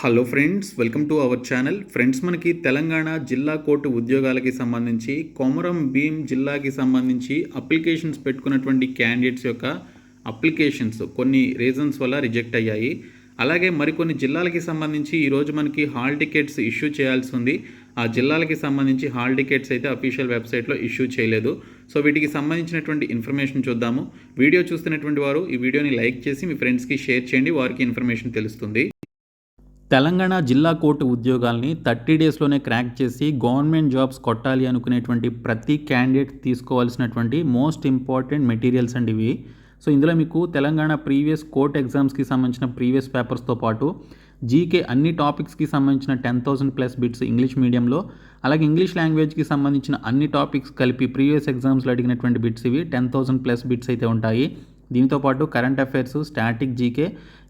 Hello friends welcome to our channel friends మనకి తెలంగాణ జిల్లా court ఉద్యోగాలకి సంబంధించి కొమరం భీం జిల్లాకి సంబంధించి అప్లికేషన్స్ పెట్టుకున్నటువంటి క్యాండిడేట్స్ యొక్క అప్లికేషన్స్ కొన్ని రీజన్స్ వల్ల రిజెక్ట్ అయ్యాయి. అలాగే మరికొన్ని జిల్లాలకి సంబంధించి ఈరోజు మనకి హాల్ టికెట్స్ ఇష్యూ చేయాల్సి ఉంది. ఆ జిల్లాలకి సంబంధించి హాల్ టికెట్స్ అయితే అఫీషియల్ వెబ్సైట్లో ఇష్యూ చేయలేదు. సో వీటికి సంబంధించినటువంటి ఇన్ఫర్మేషన్ చూద్దాము. వీడియో చూస్తున్నటువంటి వారు ఈ వీడియోని లైక్ చేసి మీ ఫ్రెండ్స్కి షేర్ చేయండి. వారికి ఇన్ఫర్మేషన్ తెలుస్తుంది. తెలంగాణ జిల్లా కోర్టు ఉద్యోగాల్ని థర్టీ డేస్లోనే క్రాక్ చేసి గవర్నమెంట్ జాబ్స్ కొట్టాలి అనుకునేటువంటి ప్రతి క్యాండిడేట్ తీసుకోవాల్సినటువంటి మోస్ట్ ఇంపార్టెంట్ మెటీరియల్స్ అండి ఇవి. సో ఇందులో మీకు తెలంగాణ ప్రీవియస్ కోర్ట్ ఎగ్జామ్స్కి సంబంధించిన ప్రీవియస్ పేపర్స్తో పాటు జీకే అన్ని టాపిక్స్కి సంబంధించిన ten thousand plus bits English మీడియంలో అలాగే ఇంగ్లీష్ లాంగ్వేజ్కి సంబంధించిన అన్ని టాపిక్స్ కలిపి ప్రీవియస్ ఎగ్జామ్స్లో అడిగినటువంటి బిట్స్ ఇవి. టెన్ థౌసండ్ ప్లస్ బిట్స్ అయితే ఉంటాయి. దీంతో పాటు కరెంట్ అఫైర్స్ స్టాటిక్ జీకే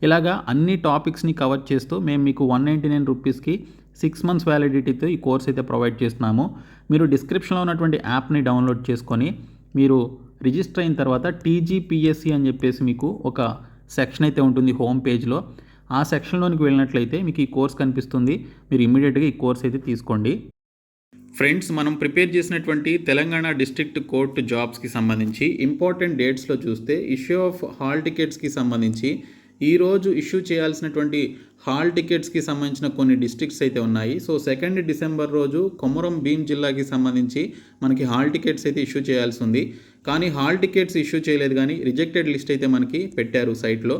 ఇలాగా అన్ని టాపిక్స్ని కవర్ చేస్తూ మేము మీకు వన్ నైంటీ నైన్ రూపీస్కి సిక్స్ మంత్స్ వ్యాలిడిటీతో ఈ కోర్స్ అయితే ప్రొవైడ్ చేస్తున్నాము. మీరు డిస్క్రిప్షన్లో ఉన్నటువంటి యాప్ని డౌన్లోడ్ చేసుకొని మీరు రిజిస్టర్ అయిన తర్వాత టీజీపీఎస్సి అని చెప్పేసి మీకు ఒక సెక్షన్ అయితే ఉంటుంది హోమ్ పేజ్లో ఆ సెక్షన్లోనికి వెళ్ళినట్లయితే మీకు ఈ కోర్స్ కనిపిస్తుంది. మీరు ఇమీడియట్గా ఈ కోర్స్ అయితే తీసుకోండి. ఫ్రెండ్స్ మనం ప్రిపేర్ చేసినటువంటి తెలంగాణ డిస్ట్రిక్ట్ కోర్టు జాబ్స్కి సంబంధించి ఇంపార్టెంట్ డేట్స్లో చూస్తే ఇష్యూ ఆఫ్ హాల్ టికెట్స్కి సంబంధించి ఈరోజు ఇష్యూ చేయాల్సినటువంటి హాల్ టికెట్స్కి సంబంధించిన కొన్ని డిస్ట్రిక్ట్స్ అయితే ఉన్నాయి. సో సెకండ్ డిసెంబర్ రోజు కొమరం భీం జిల్లాకి సంబంధించి మనకి హాల్ టికెట్స్ అయితే ఇష్యూ చేయాల్సి ఉంది. కానీ హాల్ టికెట్స్ ఇష్యూ చేయలేదు కానీ రిజెక్టెడ్ లిస్ట్ అయితే మనకి పెట్టారు సైట్లో.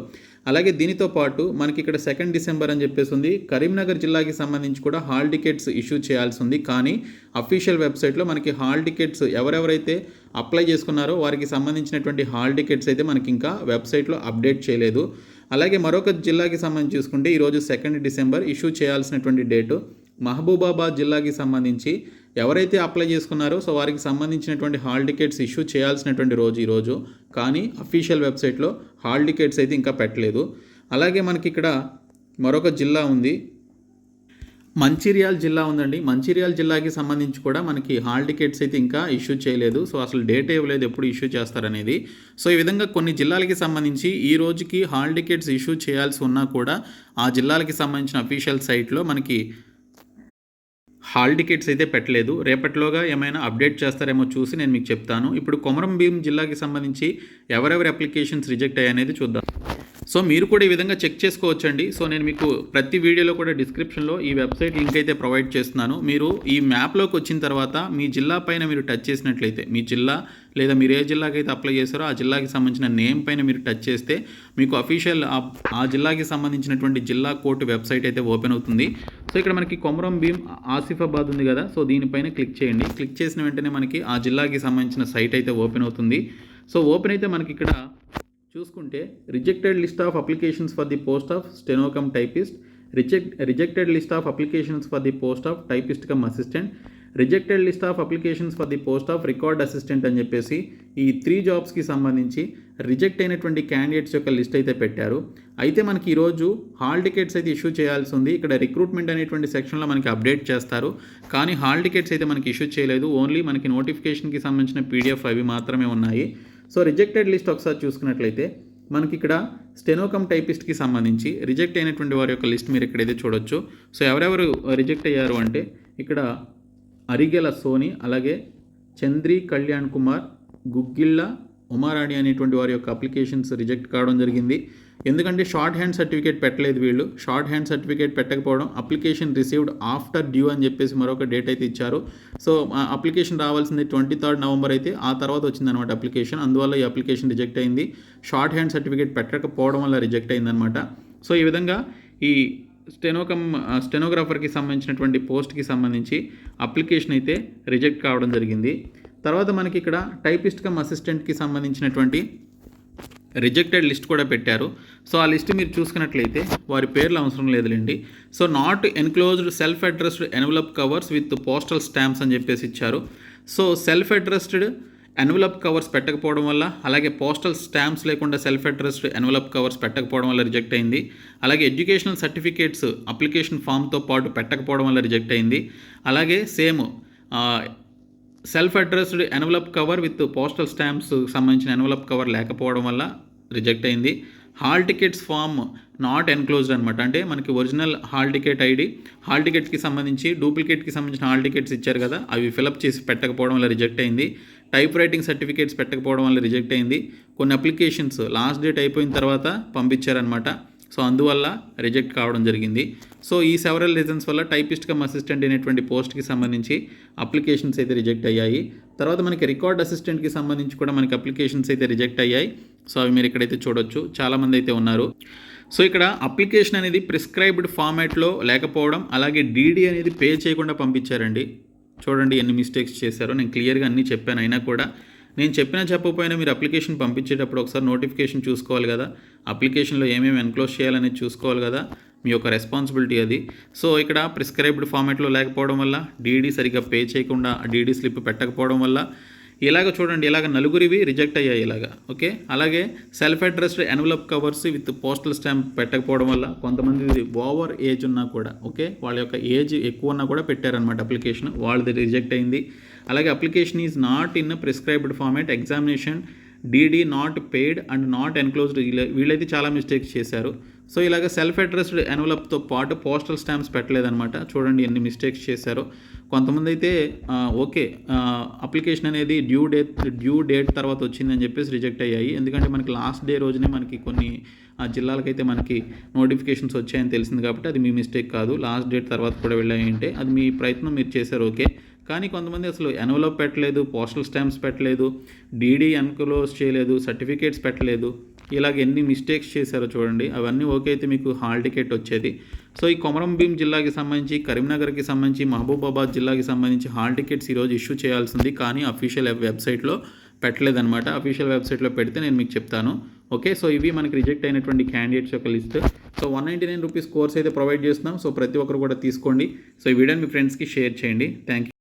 అలాగే దీనితో పాటు మనకి ఇక్కడ సెకండ్ డిసెంబర్ అని చెప్పేసి ఉంది. కరీంనగర్ జిల్లాకి సంబంధించి కూడా హాల్ టికెట్స్ ఇష్యూ చేయాల్సి ఉంది. కానీ అఫీషియల్ వెబ్సైట్లో మనకి హాల్ టికెట్స్ ఎవరెవరైతే అప్లై చేసుకున్నారో వారికి సంబంధించినటువంటి హాల్ టికెట్స్ అయితే మనకి ఇంకా వెబ్సైట్లో అప్డేట్ చేయలేదు. అలాగే మరొక జిల్లాకి సంబంధించి చూసుకుంటే ఈరోజు సెకండ్ డిసెంబర్ ఇష్యూ చేయాల్సినటువంటి డేటు మహబూబాబాద్ జిల్లాకి సంబంధించి ఎవరైతే అప్లై చేసుకున్నారో సో వారికి సంబంధించినటువంటి హాల్ టికెట్స్ ఇష్యూ చేయాల్సినటువంటి రోజు ఈరోజు కానీ అఫీషియల్ వెబ్సైట్లో హాల్ టికెట్స్ అయితే ఇంకా పెట్టలేదు. అలాగే మనకి ఇక్కడ మరొక జిల్లా ఉంది. మంచిర్యాల జిల్లా ఉందండి. మంచిర్యాల జిల్లాకి సంబంధించి కూడా మనకి హాల్ టికెట్స్ అయితే ఇంకా ఇష్యూ చేయలేదు. సో అసలు డేట్ ఇవ్వలేదు ఎప్పుడు ఇష్యూ చేస్తారనేది. సో ఈ విధంగా కొన్ని జిల్లాలకి సంబంధించి ఈ రోజుకి హాల్ టికెట్స్ ఇష్యూ చేయాల్సి ఉన్నా కూడా ఆ జిల్లాలకి సంబంధించిన అఫీషియల్ సైట్లో మనకి హాల్ టికెట్స్ అయితే పెట్టలేదు. రేపటిలోగా ఏమైనా అప్డేట్ చేస్తారేమో చూసి నేను మీకు చెప్తాను. ఇప్పుడు కొమరం భీం జిల్లాకి సంబంధించి ఎవరెవరి అప్లికేషన్స్ రిజెక్ట్ అయ్యాయనేది చూద్దాం. సో మీరు కూడా ఈ విధంగా చెక్ చేసుకోవచ్చండి. సో నేను మీకు ప్రతి వీడియోలో కూడా డిస్క్రిప్షన్లో ఈ వెబ్సైట్ లింక్ అయితే ప్రొవైడ్ చేస్తున్నాను. మీరు ఈ మ్యాప్లోకి వచ్చిన తర్వాత మీ జిల్లా పైన మీరు టచ్ చేసినట్లయితే మీ జిల్లా లేదా మీరు ఏ జిల్లాకి అయితే అప్లై చేశారో ఆ జిల్లాకి సంబంధించిన నేమ్ పైన మీరు టచ్ చేస్తే మీకు అఫీషియల్ ఆ జిల్లాకి సంబంధించినటువంటి జిల్లా కోర్టు వెబ్సైట్ అయితే ఓపెన్ అవుతుంది. సో ఇక్కడ మనకి కొమరం భీం ఆసిఫాబాద్ ఉంది కదా. సో దీనిపైన క్లిక్ చేయండి. క్లిక్ చేసిన వెంటనే మనకి ఆ జిల్లాకి సంబంధించిన సైట్ అయితే ఓపెన్ అవుతుంది. సో ఓపెన్ అయితే మనకి ఇక్కడ చూసుకుంటే rejected list of applications for the post of steno cum typist. Reject rejected list of applications for the post of typist cum assistant. Rejected list of applications for the post of record assistant అని చెప్పేసి ఈ three జాబ్స్కి సంబంధించి reject అయినటువంటి candidates యొక్క list అయితే పెట్టారు. అయితే మనకి ఈరోజు హాల్ టికెట్స్ అయితే ఇష్యూ చేయాల్సి ఉంది. ఇక్కడ రిక్రూట్మెంట్ అనేటువంటి సెక్షన్లో మనకి అప్డేట్ చేస్తారు. కానీ హాల్ టికెట్స్ అయితే మనకి ఇష్యూ చేయలేదు. ఓన్లీ మనకి నోటిఫికేషన్కి సంబంధించిన పీడిఎఫ్ అవి మాత్రమే ఉన్నాయి. సో రిజెక్టెడ్ లిస్ట్ ఒకసారి చూసుకున్నట్లయితే మనకి ఇక్కడ స్టెనోకమ్ టైపిస్ట్కి సంబంధించి రిజెక్ట్ అయినటువంటి వారి యొక్క లిస్ట్ మీరు ఇక్కడైతే చూడొచ్చు. సో ఎవరెవరు రిజెక్ట్ అయ్యారు అంటే ఇక్కడ అరిగెల సోని అలాగే చంద్రి కళ్యాణ్ కుమార్ గుగ్గిళ్ళ ఉమారాణి అనేటువంటి వారి యొక్క అప్లికేషన్స్ రిజెక్ట్ కావడం జరిగింది. ఎందుకంటే షార్ట్ హ్యాండ్ సర్టిఫికేట్ పెట్టలేదు వీళ్ళు. షార్ట్ హ్యాండ్ సర్టిఫికేట్ పెట్టకపోవడం అప్లికేషన్ రిసీవ్డ్ ఆఫ్టర్ డ్యూ అని చెప్పేసి మరొక డేట్ అయితే ఇచ్చారు. సో అప్లికేషన్ రావాల్సింది ట్వంటీ థర్డ్ నవంబర్ అయితే ఆ తర్వాత వచ్చిందనమాట అప్లికేషన్. అందువల్ల ఈ అప్లికేషన్ రిజెక్ట్ అయింది. షార్ట్ హ్యాండ్ సర్టిఫికేట్ పెట్టకపోవడం వల్ల రిజెక్ట్ అయిందనమాట సో ఈ విధంగా ఈ స్టెనోకమ్ స్టెనోగ్రాఫర్కి సంబంధించినటువంటి పోస్ట్కి సంబంధించి అప్లికేషన్ అయితే రిజెక్ట్ కావడం జరిగింది. తర్వాత మనకి ఇక్కడ టైపిస్ట్ కమ్ అసిస్టెంట్కి సంబంధించినటువంటి రిజెక్టెడ్ లిస్ట్ కూడా పెట్టారు. సో ఆ లిస్ట్ మీరు చూసుకున్నట్లయితే వారి పేర్లు అవసరం లేదులేండి. So not enclosed self addressed envelope covers with postal stamps అని చెప్పేసి ఇచ్చారు. So self addressed envelope covers పెట్టకపోవడం వల్ల అలాగే పోస్టల్ స్టాంప్స్ లేకుండా సెల్ఫ్ అడ్రస్డ్ ఎన్వలప్ కవర్స్ పెట్టకపోవడం వల్ల రిజెక్ట్ అయింది. అలాగే ఎడ్యుకేషనల్ సర్టిఫికేట్స్ అప్లికేషన్ ఫామ్తో పాటు పెట్టకపోవడం వల్ల రిజెక్ట్ అయింది. అలాగే same self addressed envelope cover with postal stamps సంబంధించిన ఎన్వలప్ కవర్ లేకపోవడం వల్ల రిజెక్ట్ అయింది. Hall tickets form not enclosed అనమాట అంటే మనకి original hall ticket ID hall టికెట్స్కి సంబంధించి డూప్లికేట్కి సంబంధించిన హాల్ టికెట్స్ ఇచ్చారు కదా అవి ఫిలప్ చేసి పెట్టకపోవడం వల్ల రిజెక్ట్ అయింది. టైప్ రైటింగ్ సర్టిఫికేట్స్ పెట్టకపోవడం వల్ల రిజెక్ట్ అయింది. కొన్ని అప్లికేషన్స్ లాస్ట్ డేట్ అయిపోయిన తర్వాత పంపించారనమాట సో అందువల్ల రిజెక్ట్ కావడం జరిగింది. సో ఈ సెవరల్ రీజన్స్ వల్ల టైపిస్ట్ కమ్ అసిస్టెంట్ అనేటువంటి పోస్ట్కి సంబంధించి అప్లికేషన్స్ అయితే రిజెక్ట్ అయ్యాయి. తర్వాత మనకి రికార్డ్ అసిస్టెంట్కి సంబంధించి కూడా మనకి అప్లికేషన్స్ అయితే రిజెక్ట్ అయ్యాయి. సో అవి మీరు ఇక్కడైతే చూడొచ్చు. చాలామంది అయితే ఉన్నారు. సో ఇక్కడ అప్లికేషన్ అనేది ప్రిస్క్రైబ్డ్ ఫార్మాట్లో లేకపోవడం అలాగే డీడీ అనేది పే చేయకుండా పంపించారండి. చూడండి ఎన్ని మిస్టేక్స్ చేశారో నేను క్లియర్గా అన్నీ చెప్పాను. అయినా కూడా నేను చెప్పినా చెప్పకపోయినా మీరు అప్లికేషన్ పంపించేటప్పుడు ఒకసారి నోటిఫికేషన్ చూసుకోవాలి కదా. అప్లికేషన్లో ఏమేమి ఎన్క్లోజ్ చేయాలనేది చూసుకోవాలి కదా. మీ యొక్క రెస్పాన్సిబిలిటీ అది. సో ఇక్కడ ప్రిస్క్రైబ్డ్ ఫార్మాట్లో లేకపోవడం వల్ల డీడీ సరిగ్గా పే చేయకుండా డీడీ స్లిప్ పెట్టకపోవడం వల్ల ఇలాగ చూడండి ఇలాగ నలుగురివి రిజెక్ట్ అయ్యాయి ఇలాగ ఓకే అలాగే self addressed envelope covers with postal stamp పెట్టకపోవడం వల్ల కొంతమంది ఓవర్ ఏజ్ ఉన్నా కూడా ఓకే వాళ్ళ యొక్క ఏజ్ ఎక్కువ ఉన్నా కూడా పెట్టారనమాట అప్లికేషన్ వాళ్ళది రిజెక్ట్ అయింది. అలాగే application is not in prescribed format examination DD not paid and not enclosed వీళ్ళైతే చాలా మిస్టేక్స్ చేశారు. సో ఇలాగ సెల్ఫ్ అడ్రస్డ్ ఎన్వలప్తో పాటు పోస్టల్ స్టాంప్స్ పెట్టలేదన్నమాట. చూడండి ఎన్ని మిస్టేక్స్ చేశారో. కొంతమంది అయితే ఓకే అప్లికేషన్ అనేది డ్యూ డేట్ డ్యూ డేట్ తర్వాత వచ్చిందని చెప్పేసి రిజెక్ట్ అయ్యాయి. ఎందుకంటే మనకి లాస్ట్ డే రోజునే మనకి కొన్ని జిల్లాలకైతే మనకి నోటిఫికేషన్స్ వచ్చాయని తెలిసింది కాబట్టి అది మీ మిస్టేక్ కాదు. లాస్ట్ డేట్ తర్వాత కూడా వెళ్ళాయి అంటే అది మీ ప్రయత్నం మీరు చేశారు ఓకే. కానీ కొంతమంది అసలు ఎన్వలప్ పెట్టలేదు పోస్టల్ స్టాంప్స్ పెట్టలేదు డీడీ ఎన్క్లోజ్ చేయలేదు సర్టిఫికేట్స్ పెట్టలేదు. ఇలాగ ఎన్ని మిస్టేక్స్ చేశారో చూడండి. అవన్నీ ఓకే అయితే మీకు హాల్ టికెట్ వచ్చేది. సో ఈ కొమరం భీం జిల్లాకి సంబంధించి కరీంనగర్కి సంబంధించి మహబూబాబాద్ జిల్లాకి సంబంధించి హాల్ టికెట్స్ ఈరోజు ఇష్యూ చేయాల్సింది. కానీ అఫీషియల్ వెబ్సైట్లో పెట్టలేదన్నమాట. అఫీషియల్ వెబ్సైట్లో పెడితే నేను మీకు చెప్తాను. ఓకే సో ఇవి మనకి రిజెక్ట్ అయినటువంటి క్యాండిడేట్స్ యొక్క list. So one ninety nine rupees course అయితే ప్రొవైడ్ చేస్తున్నాం. సో ప్రతి ఒక్కరు కూడా తీసుకోండి. సో ఈ వీడియోని మీ ఫ్రెండ్స్కి షేర్ చేయండి. Thank you